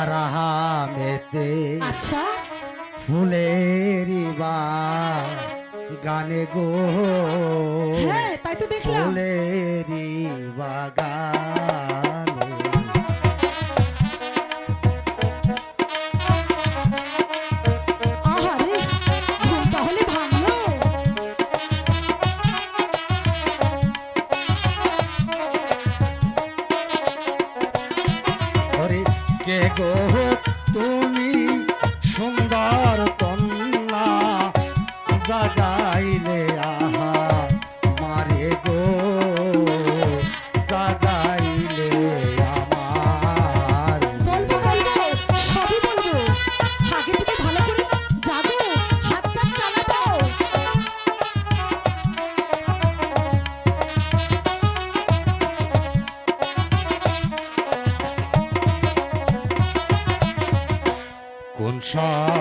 গ্রামেতে আচ্ছা। ফুলেরি বা গানে গো। হ্যাঁ তাই তো দেখলাম। ফুলেরি বাগানে জাগাইলে আহা মারে গো জাগাইলে আমার। বলব বলব সবই বলব। আগে থেকে ভালো করে জাগো হাতটা চালা দাও। কোন শহরে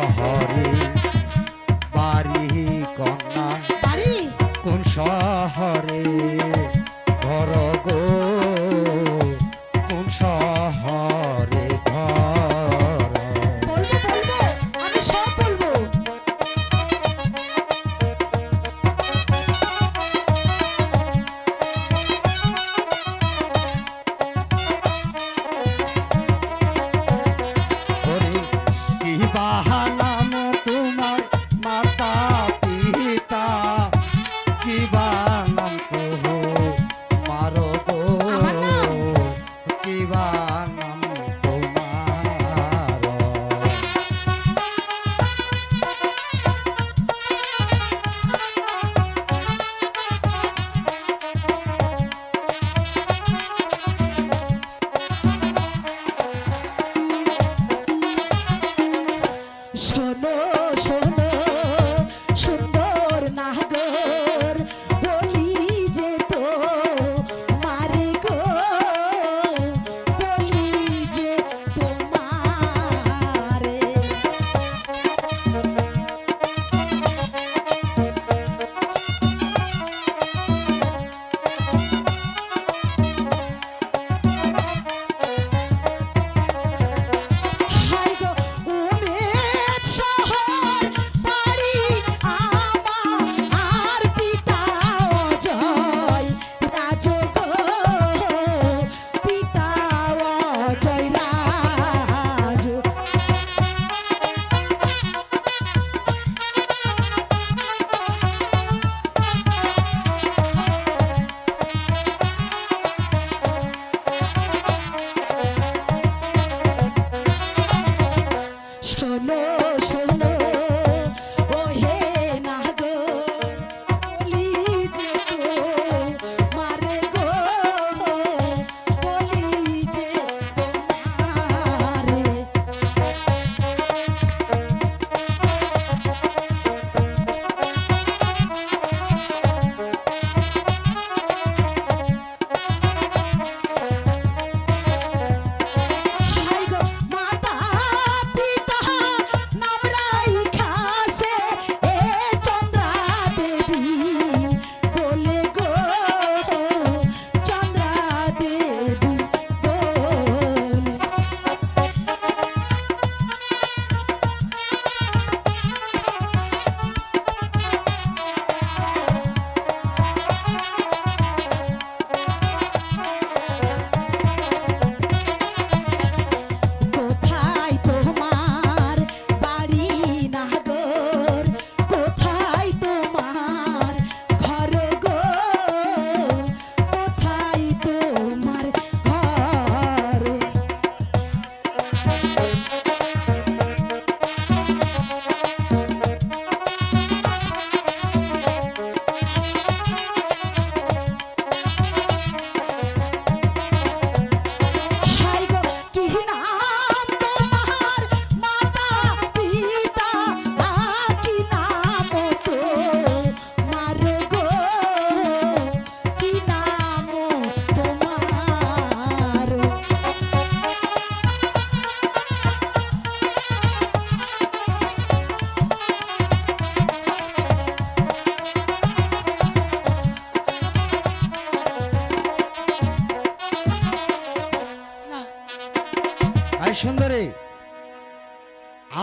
আরে সুন্দরী,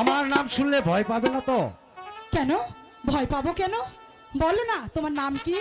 আমার নাম শুনলে ভয় পাবে না তো? কেন? ভয় পাবো কেন? বলো না, তোমার নাম কি?